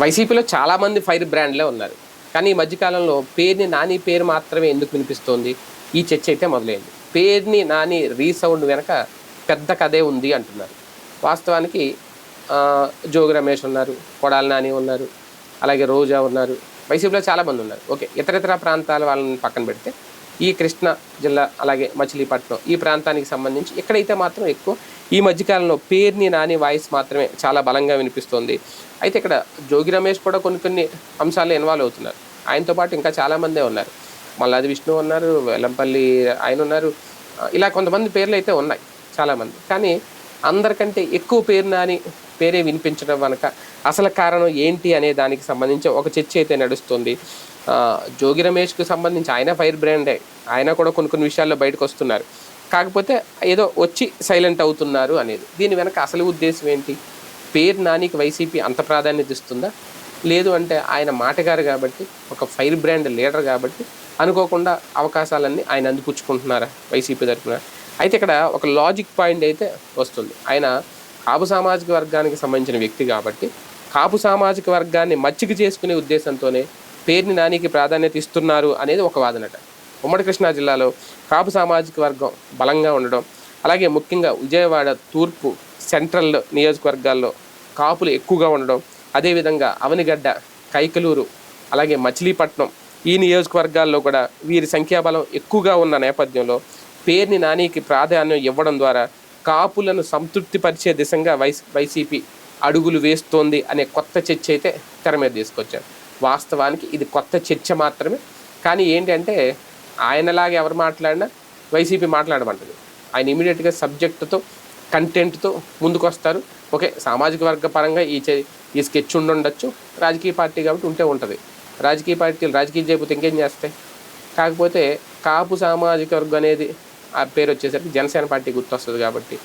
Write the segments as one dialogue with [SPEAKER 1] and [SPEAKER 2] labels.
[SPEAKER 1] వైసీపీలో చాలామంది ఫైర్ బ్రాండ్లే ఉన్నారు. కానీ ఈ మధ్యకాలంలో పేరుని నాని పేరు మాత్రమే ఎందుకు వినిపిస్తోంది? ఈ చర్చ అయితే మొదలైంది. పేరుని నాని రీసౌండ్ వెనక పెద్ద కథే ఉంది అంటున్నారు. వాస్తవానికి జోగి రమేష్ ఉన్నారు కొడాల నాని ఉన్నారు అలాగే రోజా ఉన్నారు. వైసీపీలో చాలామంది ఉన్నారు. ఓకే ఇతర ఇతర ప్రాంతాల వాళ్ళని పక్కన పెడితే ఈ కృష్ణా జిల్లా అలాగే మచిలీపట్నం ఈ ప్రాంతానికి సంబంధించి ఎక్కడైతే మాత్రం ఎక్కువ ఈ మధ్యకాలంలో పేరుని నాని వాయిస్ మాత్రమే చాలా బలంగా వినిపిస్తోంది. అయితే ఇక్కడ జోగి రమేష్ కూడా కొన్ని కొన్ని అంశాల్లో ఇన్వాల్వ్ అవుతున్నారు. ఆయనతో పాటు ఇంకా చాలామందే ఉన్నారు. మల్లాది విష్ణు ఉన్నారు వెల్లంపల్లి ఆయన ఉన్నారు. ఇలా కొంతమంది పేర్లు అయితే ఉన్నాయి చాలామంది కానీ అందరికంటే ఎక్కువ పేరు నాని పేరే వినిపించడం వెనక అసలు కారణం ఏంటి అనే దానికి సంబంధించి ఒక చర్చ అయితే నడుస్తుంది. జోగి రమేష్కి సంబంధించి ఆయన ఫైర్ బ్రాండే. ఆయన కూడా కొన్ని కొన్ని విషయాల్లో బయటకు వస్తున్నారు. కాకపోతే ఏదో వచ్చి సైలెంట్ అవుతున్నారు అనేది. దీని వెనక అసలు ఉద్దేశం ఏంటి? పేరు నానికి వైసీపీ అంత ప్రాధాన్యత ఇస్తుందా? లేదు అంటే ఆయన మాటగారు కాబట్టి ఒక ఫైర్ బ్రాండ్ లీడర్ కాబట్టి అనుకోకుండా అవకాశాలన్నీ ఆయన అందిపుచ్చుకుంటున్నారా వైసీపీ తరఫున? అయితే ఇక్కడ ఒక లాజిక్ పాయింట్ అయితే వస్తుంది. ఆయన కాపు సామాజిక వర్గానికి సంబంధించిన వ్యక్తి కాబట్టి కాపు సామాజిక వర్గాన్ని మచ్చిక చేసుకునే ఉద్దేశంతోనే పేరుని నానికి ప్రాధాన్యత ఇస్తున్నారు అనేది ఒక వాదనట. ఉమ్మడి కృష్ణా జిల్లాలో కాపు సామాజిక వర్గం బలంగా ఉండడం అలాగే ముఖ్యంగా విజయవాడ తూర్పు సెంట్రల్ నియోజకవర్గాల్లో కాపులు ఎక్కువగా ఉండడం అదేవిధంగా అవనిగడ్డ కైకలూరు అలాగే మచిలీపట్నం ఈ నియోజకవర్గాల్లో కూడా వీరి సంఖ్యాబలం ఎక్కువగా ఉన్న నేపథ్యంలో పేరుని నానికి ప్రాధాన్యం ఇవ్వడం ద్వారా కాపులను సంతృప్తిపరిచే దిశగా వైస్ వైసీపీ అడుగులు వేస్తోంది అనే కొత్త చర్చ అయితే తెర మీద తీసుకొచ్చారు. వాస్తవానికి ఇది కొత్త చర్చ మాత్రమే. కానీ ఏంటంటే ఆయనలాగా ఎవరు మాట్లాడినా వైసీపీ మాట్లాడమంటది. ఆయన ఇమీడియట్గా సబ్జెక్టుతో కంటెంట్తో ముందుకొస్తారు. ఓకే సామాజిక వర్గ పరంగా ఈ ఈ స్కెచ్ ఉండొచ్చు రాజకీయ పార్టీ కాబట్టి ఉంటే ఉంటుంది. రాజకీయ పార్టీలు రాజకీయం చేయకపోతే ఇంకేం చేస్తాయి కాకపోతే కాపు సామాజిక వర్గం అనేది ఆ పేరు వచ్చేసరికి జనసేన పార్టీ గుర్తొస్తుంది కాబట్టి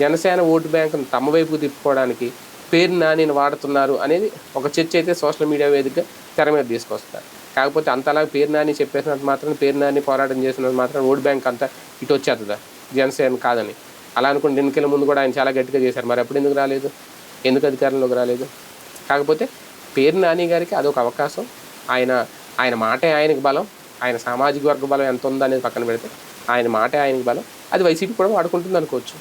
[SPEAKER 1] జనసేన ఓటు బ్యాంకును తమ వైపుకు తిప్పుకోవడానికి పేరు నానిని వాడుతున్నారు అనేది ఒక చర్చ అయితే సోషల్ మీడియా వేదికగా తెర మీద తీసుకొస్తారు. కాకపోతే అంతలాగా పేరు నాని చెప్పేసినంత మాత్రం పేరు నాని పోరాటం చేసినంత మాత్రం ఓట్ బ్యాంక్ అంతా ఇటు వచ్చేస్తుందా జనసేన కాదని. అలా అనుకుని ఎన్నికల ముందు కూడా ఆయన చాలా గట్టిగా చేశారు. మరి ఎప్పుడు ఎందుకు రాలేదు? ఎందుకు అధికారంలోకి రాలేదు? కాకపోతే పేరు నాని గారికి అదొక అవకాశం. ఆయన ఆయన మాటే ఆయనకి బలం. ఆయన సామాజిక వర్గ బలం ఎంత ఉందనేది పక్కన పెడితే ఆయన మాటే ఆయనకి బలం. అది వైసీపీ కూడా వాడుకుంటుంది అనుకోవచ్చు.